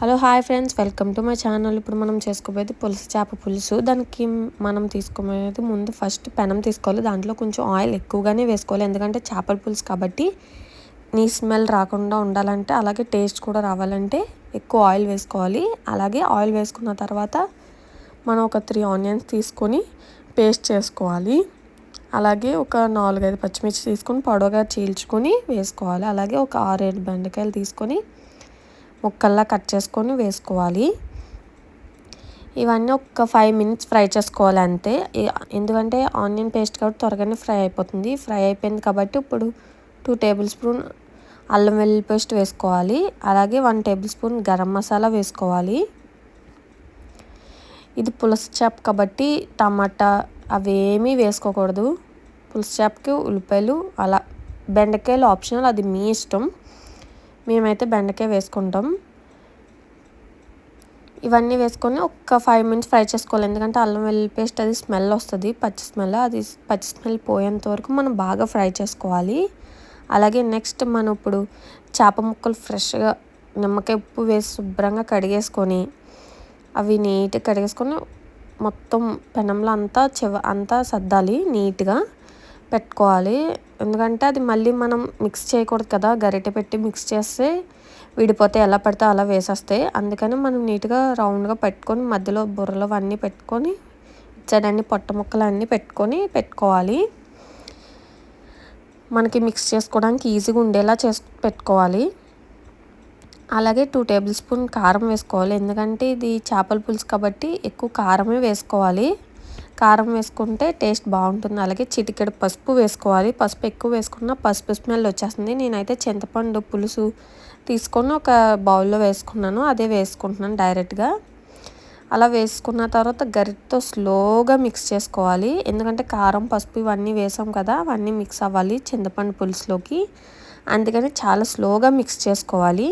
Hello hi friends. Welcome to my channel. ఇప్పుడు మనం చేసుకోబోయేది పులుసు చేప పులుసు. దానికి మనం తీసుకోబోయేది ముందు ఫస్ట్ పెనం తీసుకోవాలి. దాంట్లో కొంచెం ఆయిల్ ఎక్కువగానే వేసుకోవాలి. ఎందుకంటే చేపల పులుసు కాబట్టి నీ స్మెల్ రాకుండా ఉండాలంటే అలాగే టేస్ట్ కూడా రావాలంటే ఎక్కువ ఆయిల్ వేసుకోవాలి. అలాగే ఆయిల్ వేసుకున్న తర్వాత మనం ఒక త్రీ ఆనియన్స్ తీసుకొని పేస్ట్ చేసుకోవాలి. అలాగే ఒక నాలుగైదు పచ్చిమిర్చి తీసుకొని పొడవుగా చీల్చుకొని వేసుకోవాలి. అలాగే ఒక ఆరేడు బెండకాయలు తీసుకొని ముక్కల్లా కట్ చేసుకొని వేసుకోవాలి. ఇవన్నీ ఒక ఫైవ్ మినిట్స్ ఫ్రై చేసుకోవాలి అంతే. ఎందుకంటే ఆనియన్ పేస్ట్ కాబట్టి త్వరగానే ఫ్రై అయిపోతుంది. ఫ్రై అయిపోయింది కాబట్టి ఇప్పుడు టూ టేబుల్ స్పూన్ అల్లం వెల్లుల్లి పేస్ట్ వేసుకోవాలి. అలాగే one tablespoon garam masala వేసుకోవాలి. ఇది పులుసు చేప కాబట్టి టమాటా అవేమీ వేసుకోకూడదు. పులుసు చేపకి ఉల్లిపాయలు అలా బెండకాయలు ఆప్షనల్ అది మీ ఇష్టం. మేమైతే బెండకాయ వేసుకుంటాం. ఇవన్నీ వేసుకొని ఒక ఫైవ్ మినిట్స్ ఫ్రై చేసుకోవాలి. ఎందుకంటే అల్లం వెల్లుల్లి పేస్ట్ అది స్మెల్ వస్తుంది పచ్చి స్మెల్ అది పచ్చి స్మెల్ పోయేంత వరకు మనం బాగా ఫ్రై చేసుకోవాలి. అలాగే నెక్స్ట్ మనం ఇప్పుడు చేప ముక్కలు ఫ్రెష్గా నిమ్మకాయ ఉప్పు వేసి శుభ్రంగా కడిగేసుకొని అవి నీట్గా కడిగేసుకొని మొత్తం పెనంలో అంతా చివ అంతా సర్దాలి నీట్గా పెట్టుకోవాలి. ఎందుకంటే అది మళ్ళీ మనం మిక్స్ చేయకూడదు కదా. గరిటె పెట్టి మిక్స్ చేస్తే విడిపోతే ఎలా పడితే అలా వేసేస్తాయి అందుకని మనం నీట్గా రౌండ్గా పెట్టుకొని మధ్యలో బుర్రలు అవన్నీ పెట్టుకొని ఇచ్చాడన్ని పొట్ట ముక్కలు అన్నీ పెట్టుకొని పెట్టుకోవాలి. మనకి మిక్స్ చేసుకోవడానికి ఈజీగా ఉండేలా చేసు పెట్టుకోవాలి. అలాగే టూ టేబుల్ స్పూన్ కారం వేసుకోవాలి. ఎందుకంటే ఇది చేపల పులుసు కాబట్టి ఎక్కువ కారమే వేసుకోవాలి. కారం వేసుకుంటే టేస్ట్ బాగుంటుంది. అలాగే చిటికెడు పసుపు వేసుకోవాలి. పసుపు ఎక్కువ వేసుకున్న పసుపు స్మెల్ వచ్చేస్తుంది. నేనైతే చింతపండు పులుసు తీసుకొని ఒక బౌల్లో వేసుకున్నాను. అదే వేసుకుంటున్నాను డైరెక్ట్గా. అలా వేసుకున్న తర్వాత గరిటతో స్లోగా మిక్స్ చేసుకోవాలి. ఎందుకంటే కారం పసుపు ఇవన్నీ వేసాం కదా అవన్నీ మిక్స్ అవ్వాలి చింతపండు పులుసులోకి. అందుకని చాలా స్లోగా మిక్స్ చేసుకోవాలి.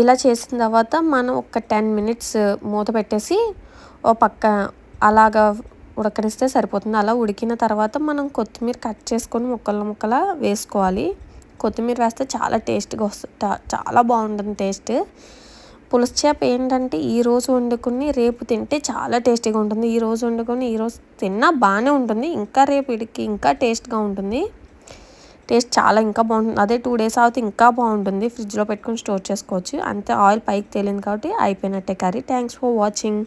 ఇలా చేసిన తర్వాత మనం ఒక టెన్ మినిట్స్ మూత పెట్టేసి ఓ పక్క అలాగా ఉడకనిస్తే సరిపోతుంది. అలా ఉడికిన తర్వాత మనం కొత్తిమీర కట్ చేసుకొని ముక్కల ముక్కల వేసుకోవాలి. కొత్తిమీర వేస్తే చాలా టేస్ట్గా వస్తుంది చాలా బాగుంటుంది టేస్ట్. పులుసు చేప ఏంటంటే ఈరోజు వండుకుని రేపు తింటే చాలా టేస్టీగా ఉంటుంది. ఈరోజు వండుకొని ఈరోజు తిన్నా బాగానే ఉంటుంది. ఇంకా రేపు ఇడికి ఇంకా టేస్ట్గా ఉంటుంది. టేస్ట్ చాలా ఇంకా బాగుంటుంది. అదే టూ డేస్ అవుతే ఇంకా బాగుంటుంది. ఫ్రిడ్జ్లో పెట్టుకొని స్టోర్ చేసుకోవచ్చు. అంతే ఆయిల్ పైకి తేలింది కాబట్టి అయిపోయినట్టే కర్రీ. Thanks for watching